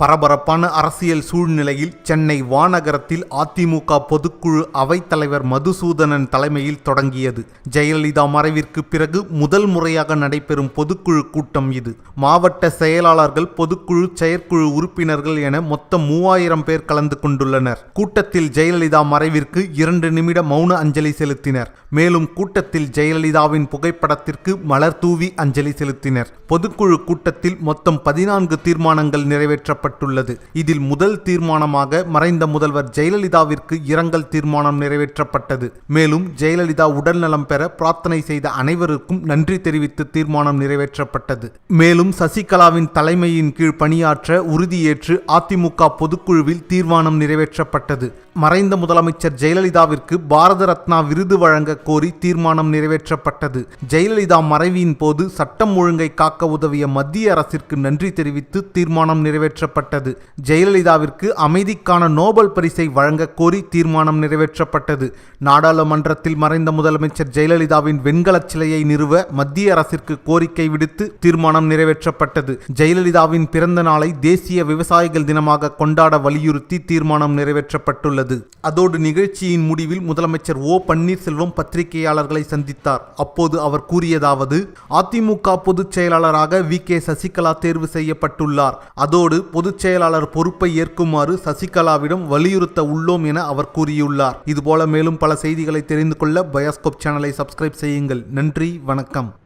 பரபரப்பான அரசியல் சூழ்நிலையில் சென்னை வானகரத்தில் அதிமுக பொதுக்குழு அவைத்தலைவர் மதுசூதனன் தலைமையில் தொடங்கியது. ஜெயலலிதா மறைவிற்கு பிறகு முதல் முறையாக நடைபெறும் பொதுக்குழு கூட்டம் இது. மாவட்ட செயலாளர்கள் பொதுக்குழு செயற்குழு உறுப்பினர்கள் என மொத்தம் மூவாயிரம் பேர் கலந்து கொண்டுள்ளனர். கூட்டத்தில் ஜெயலலிதா மறைவிற்கு இரண்டு நிமிட மௌன அஞ்சலி செலுத்தினர். மேலும் கூட்டத்தில் ஜெயலலிதாவின் புகைப்படத்திற்கு மலர் தூவி அஞ்சலி செலுத்தினர். பொதுக்குழு கூட்டத்தில் மொத்தம் பதினான்கு தீர்மானங்கள் நிறைவேற்றப்பட்டுள்ளது இதில் முதல் தீர்மானமாக மறைந்த முதல்வர் ஜெயலலிதாவிற்கு இரங்கல் தீர்மானம் நிறைவேற்றப்பட்டது. மேலும் ஜெயலலிதா உடல்நலம் பெற பிரார்த்தனை செய்த அனைவருக்கும் நன்றி தெரிவித்து தீர்மானம் நிறைவேற்றப்பட்டது. மேலும் சசிகலாவின் தலைமையின் கீழ் பணியாற்ற உறுதியேற்று அதிமுக பொதுக்குழுவில் தீர்மானம் நிறைவேற்றப்பட்டது. மறைந்த முதலமைச்சர் ஜெயலலிதாவிற்கு பாரத ரத்னா விருது வழங்க கோரி தீர்மானம் நிறைவேற்றப்பட்டது. ஜெயலலிதா மறைவின் போது சட்டம் ஒழுங்கை காக்க உதவிய மத்திய அரசிற்கு நன்றி தெரிவித்து தீர்மானம் நிறைவேற்றப்பட்டது. ஜெயலலிதாவிற்கு அமைதிக்கான நோபல் பரிசை வழங்க கோரி தீர்மானம் நிறைவேற்றப்பட்டது. நாடாளுமன்றத்தில் மறைந்த முதலமைச்சர் ஜெயலலிதாவின் வெண்கலச் சிலையை நிறுவ மத்திய அரசிற்கு கோரிக்கை விடுத்து தீர்மானம் நிறைவேற்றப்பட்டது. ஜெயலலிதாவின் பிறந்த நாளை தேசிய விவசாயிகள் தினமாக கொண்டாட வலியுறுத்தி தீர்மானம் நிறைவேற்றப்பட்டுள்ளது. அதோடு நிகழ்ச்சியின் முடிவில் முதலமைச்சர் ஓ பன்னீர்செல்வம் பத்திரிகையாளர்களை சந்தித்தார். அப்போது அவர் கூறியதாவது அதிமுக பொதுச் செயலாளராக வி. கே. சசிகலா தேர்வு செய்யப்பட்டுள்ளார். அதோடு பொதுச் செயலாளர் பொறுப்பை ஏற்குமாறு சசிகலாவிடம் வலியுறுத்த உள்ளோம் என அவர் கூறியுள்ளார். இதுபோல மேலும் பல செய்திகளை தெரிந்து கொள்ள பயாஸ்கோப் சேனலை சப்ஸ்கிரைப் செய்யுங்கள். நன்றி வணக்கம்.